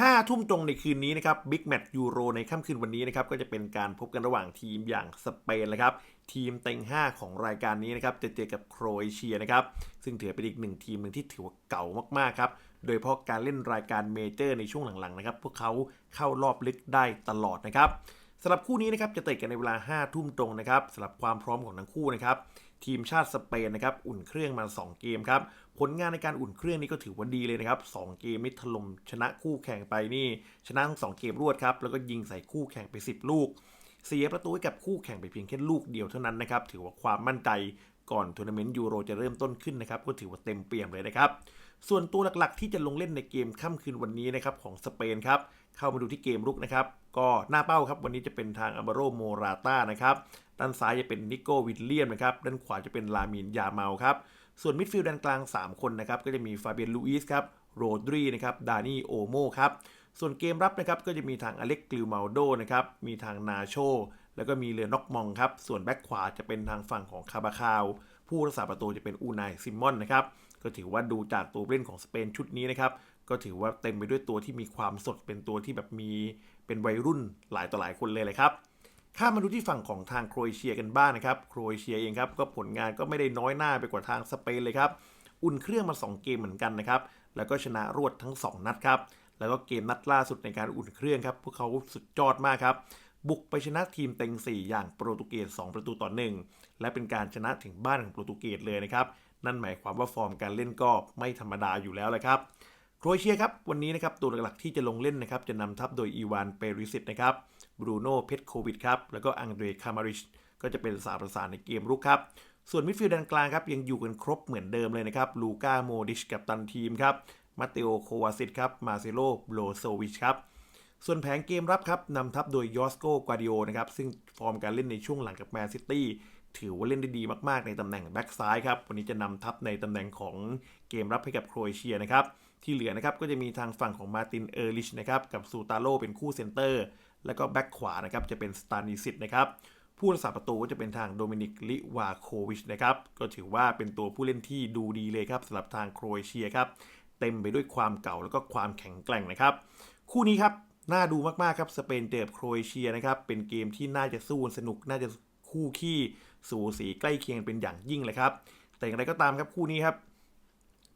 5 ทุ่มตรงในคืนนี้นะครับบิ๊กแมตช์ยูโรในค่ำคืนวันนี้นะครับก็จะเป็นการพบกันระหว่างทีมอย่างสเปนนะครับทีมเต็ง 5 ของรายการนี้นะครับจะเจอกับโครเอเชียนะครับซึ่งถือเป็นอีกหนึ่งทีมหนึ่งที่ถือว่าเก่ามากๆครับโดยเพราะการเล่นรายการเมเจอร์ในช่วงหลังๆนะครับพวกเขาเข้ารอบลึกได้ตลอดนะครับ สำหรับคู่นี้นะครับจะเตะกันในเวลา 5 ทุ่มตรงนะครับสำหรับความพร้อมของทั้งคู่นะครับทีมชาติสเปนนะครับอุ่นเครื่องมา 2 เกมครับผลงานในการอุ่นเครื่องนี้ก็ถือว่าดีเลยนะครับ2เกมนี่ถล่มชนะคู่แข่งไปนี่ ชนะทั้งสองเกมรวดครับแล้วก็ยิงใส่คู่แข่งไป 10 ลูก เสียประตูให้กับคู่แข่งไปเพียงแค่ลูกเดียวเท่านั้นนะครับถือว่าความมั่นใจก่อนทัวร์นาเมนต์ยูโรจะเริ่มต้นขึ้นนะครับก็ถือว่าเต็มเปี่ยมเลยนะครับ ส่วนตัวหลักๆ ที่จะลงเล่นในเกมค่ำคืนวันนี้นะครับของสเปนครับเข้ามาดูที่เกมรุกนะครับก็หน้าเป้าครับวันนี้จะเป็นทางอัมบาโรโมราตานะครับด้านซ้ายจะเป็นนิโก้วิลเลียมนะครับด้านขวาจะเป็นลามินยาเมาครับส่วนมิดฟิลด์ด้านกลาง 3 คนนะครับก็จะมีฟาเบียนลูอิสครับโรดรีนะครับดานี่โอโมครับส่วนเกมรับนะครับก็จะมีทางอเล็กกลิวมาโดนะครับมีทางนาโช แล้วก็มีเรือนอกมองครับ ส่วนแบ็คขวาจะเป็นทางฝั่งของคาบาคาว ผู้รักษาประตูจะเป็นอูนายซิมมอนนะครับ ก็ถือว่าดูจากตัวเล่นของสเปนชุดนี้นะครับ ก็ถือว่าเต็มไปด้วยตัวที่มีความสดเป็นตัวที่แบบมีเป็นวัยรุ่นหลายต่อหลายคนเลยเลยครับ ข้ามมาดูที่ฝั่งของทางโครเอเชียกันบ้างนะครับ โครเอเชียเองครับก็ผลงานก็ไม่ได้น้อยหน้าไปกว่าทางสเปนเลยครับ อุ่นเครื่องมา 2 เกมเหมือนกันนะครับ แล้วก็ชนะรวดทั้ง 2 นัดครับ แล้วก็เกมนัดล่าสุดในการอุ่นเครื่องครับ พวกเขาสุดยอดมากครับ บุกไปชนะทีมเต็ง 4 อย่างโปรตุเกส 2 ประตูต่อ 1 และเป็นการชนะถึงบ้านของโปรตุเกสเลยนะครับ นั่นหมายความว่าฟอร์มการเล่นก็ไม่ธรรมดาอยู่แล้วเลยครับ โครเอเชียครับวันนี้นะครับตัวหลักๆที่จะลงเล่นนะครับจะนำทัพโดยอีวานเปริสิตนะครับบรูโน่เพชโควิดครับแล้วก็อังเดรคามาริชก็จะเป็นสามประสานในเกมรุกครับส่วนมิดฟิลด์ด้านกลางครับยังอยู่กันครบเหมือนเดิมเลยนะครับลูก้าโมดิชกับตันทีมครับมาเตโอโควาซิตครับมาเซโลโบลโซวิชครับ ส่วนแผงเกมรับครับนำทัพโดยยอสโกกวาดิโอนะครับซึ่งฟอร์มการเล่นในช่วงหลังกับแมนซิตี้ถือว่าเล่นได้ดีมากๆในตำแหน่งแบ็กซ้ายครับ วันนี้จะนำทัพในตำแหน่งของเกมรับให้กับโครเอเชียนะครับ ที่เหลือนะครับก็จะมีทางฝั่งของมาตินเออร์ลิชนะครับ กับซูตาโลเป็นคู่เซนเตอร์ แล้วก็แบ็กขวานะครับจะเป็นสตานิสิตนะครับ ผู้รักษาประตูก็จะเป็นทางโดมินิกลิวาโควิชนะครับ ก็ถือว่าเป็นตัวผู้เล่นที่ดูดีเลยครับสำหรับทางโครเอเชียครับ เต็มไปด้วยความเก่าแล้วก็ความแข็งแกร่งนะครับ คู่นี้ครับ น่าดูมากๆครับสเปนเจอโครเอเชียนะครับเป็นเกมที่น่าจะสู้สนุกน่าจะคู่ขี้สูสีใกล้เคียงเป็นอย่างยิ่งเลยครับ แต่อย่างไรก็ตามครับคู่นี้ครับ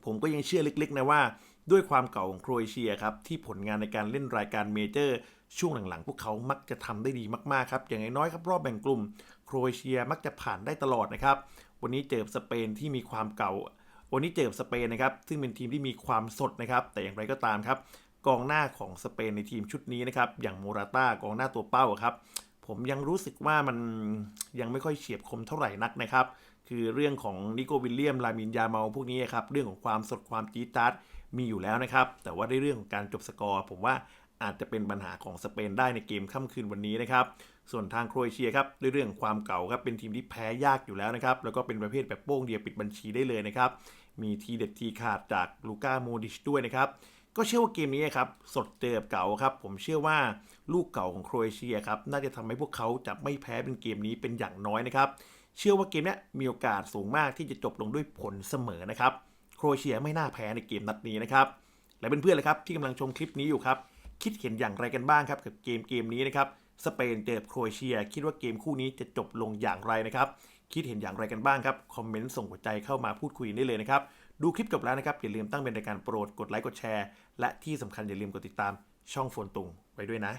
ผมก็ยังเชื่อลึกๆนะว่า ด้วยความเก่าของโครเอเชียครับที่ผลงานในการเล่นรายการเมเจอร์ ช่วงหลังๆ พวกเขามักจะทำได้ดีมากๆครับอย่างน้อยๆครับรอบแบ่งกลุ่มโครเอเชียมักจะผ่านได้ตลอดนะครับวันนี้เจอสเปนที่มีความเก่าวันนี้เจอสเปนนะครับซึ่งเป็นทีมที่มีความสดนะครับ แต่อย่างไรก็ตามครับ กองหน้าของสเปนในทีมชุดนี้นะครับ อย่างโมราต้ากองหน้าตัวเป้าครับ ผมยังรู้สึกว่ามันยังไม่ค่อยเฉียบคมเท่าไหร่นักนะครับ คือเรื่องของนิโกวิลเลียม ลามินยาเมาพวกนี้ครับ เรื่องของความสดความจี๊ดจ๊าดมีอยู่แล้วนะครับ แต่ว่าในเรื่องของการจบสกอร์ ผมว่าอาจจะเป็นปัญหาของสเปนได้ในเกมค่ำคืนวันนี้นะครับ ส่วนทางโครเอเชียครับด้วยเรื่องความเก่าครับเป็นทีมที่แพ้ยากอยู่แล้วนะครับ แล้วก็เป็นประเภทแบบโป้งเดียวปิดบัญชีได้เลยนะครับ มีทีเด็ดทีขาดจากลูก้าโมดิชด้วยนะครับ ก็เชื่อว่าเกมนี้ครับสดเจอบเก่าครับ ผมเชื่อว่าลูกเก่าของโครเอเชียครับน่าจะทำให้พวกเขาจะไม่แพ้เป็นเกมนี้เป็นอย่างน้อยนะครับเชื่อว่าเกมนี้มีโอกาสสูงมากที่จะจบลงด้วยผลเสมอนะครับโครเอเชียไม่น่าแพ้ในเกมนัดนี้นะครับและเพื่อนๆเลยครับที่กำลังชมคลิปนี้อยู่ครับคิดเห็นอย่างไรกันบ้างครับกับเกมเกมนี้นะครับสเปนเจอบโครเอเชีย คิดว่าเกมคู่นี้จะจบลงอย่างไรนะครับคิดเห็นอย่างไรกันบ้างครับคอมเมนต์ส่งหัวใจเข้ามาพูดคุยได้เลยนะครับ ดูคลิปจบแล้วนะครับ อย่าลืมตั้งเป็นรายการโปรด กดไลค์ กดแชร์ และที่สำคัญอย่าลืมกดติดตามช่องโฟนตุงไว้ด้วยนะ